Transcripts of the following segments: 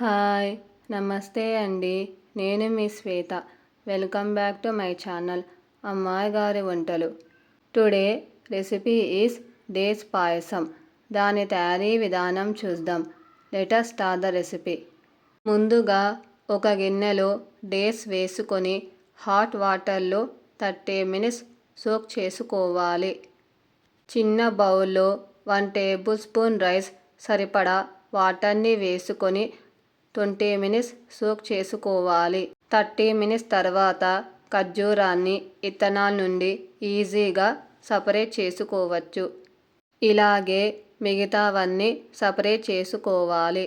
Hi నమస్తే అండి. నేను మీ Shweta. Welcome back to my channel అమ్మాయి గారి వంటలు. Today recipe is dates payasam. దాని తయారీ విధానం చూద్దాం. Let's start the recipe. ముందుగా ఒక గిన్నెలో డేస్ వేసుకొని హాట్ వాటర్లో థర్టీ మినిట్స్ సోక్ చేసుకోవాలి. చిన్న బౌల్లో వన్ టేబుల్ స్పూన్ రైస్ సరిపడా వాటర్ని వేసుకొని ట్వంటీ మినిట్స్ సోక్ చేసుకోవాలి. థర్టీ మినిట్స్ తర్వాత ఖర్జూరాన్ని ఇత్తనాల నుండి ఈజీగా సపరేట్ చేసుకోవచ్చు. ఇలాగే మిగతావన్నీ సపరేట్ చేసుకోవాలి.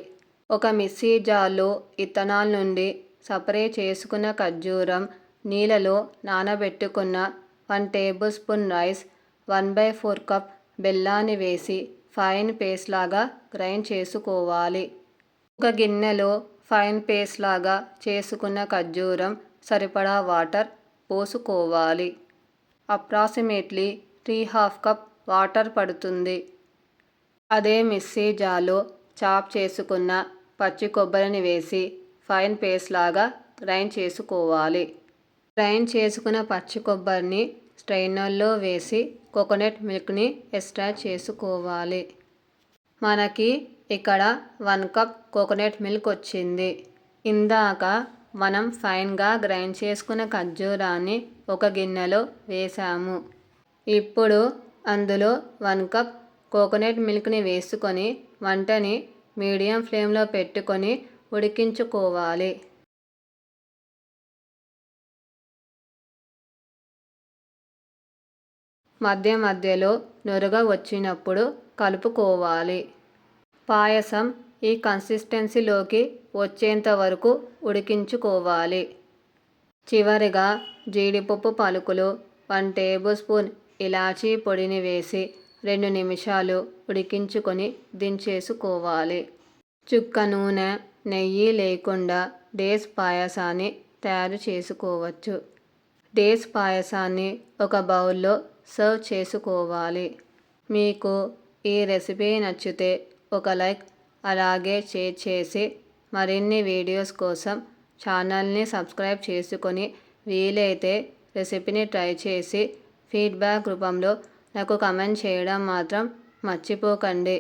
ఒక మిక్సీ జార్లో ఇత్తనాల నుండి సపరేట్ చేసుకున్న ఖర్జూరం నీళ్ళలో నానబెట్టుకున్న one tablespoon rice one by four cup బెల్లాన్ని వేసి ఫైన్ పేస్ట్ లాగా గ్రైండ్ చేసుకోవాలి. ఒక గిన్నెలో ఫైన్ పేస్ట్ లాగా చేసుకున్న ఖర్జూరం సరిపడా వాటర్ పోసుకోవాలి. Approximately three half cup water పడుతుంది. అదే మిక్సీ చాప్ చేసుకున్న పచ్చి కొబ్బరిని వేసి ఫైన్ పేస్ట్ లాగా గ్రైండ్ చేసుకోవాలి. గ్రైండ్ చేసుకున్న పచ్చి కొబ్బరిని స్ట్రైనర్లో వేసి కోకోనట్ మిల్క్ని ఎక్స్ట్రా చేసుకోవాలి. మనకి ఇక్కడ వన్ కప్ కోకోనట్ మిల్క్ వచ్చింది. ఇందాక మనం ఫైన్గా గ్రైండ్ చేసుకున్న ఖర్జూరాన్ని ఒక గిన్నెలో వేసాము. ఇప్పుడు అందులో వన్ కప్ కోకోనట్ మిల్క్ని వేసుకొని వంటని మీడియం ఫ్లేమ్లో పెట్టుకొని ఉడికించుకోవాలి. మధ్య మధ్యలో నురగ వచ్చినప్పుడు కలుపుకోవాలి. పాయసం ఈ కన్సిస్టెన్సీలోకి వచ్చేంత వరకు ఉడికించుకోవాలి. చివరిగా జీడిపప్పు పలుకులు వన్ టేబుల్ స్పూన్ ఇలాచీ పొడిని వేసి రెండు నిమిషాలు ఉడికించుకొని దించేసుకోవాలి. చుక్క నూనె నెయ్యి లేకుండా డేస్ పాయసాన్ని తయారు చేసుకోవచ్చు. డేస్ పాయసాన్ని ఒక బౌల్లో సర్వ్ చేసుకోవాలి. మీకు ఈ రెసిపీ నచ్చితే ఒక లైక్ అలాగే షేర్ చేసి మరిన్ని వీడియోస్ కోసం ఛానల్ని సబ్స్క్రైబ్ చేసుకొని వీలైతే రెసిపీని ట్రై చేసి ఫీడ్బ్యాక్ రూపంలో నాకు కమెంట్ చేయడం మాత్రం మర్చిపోకండి.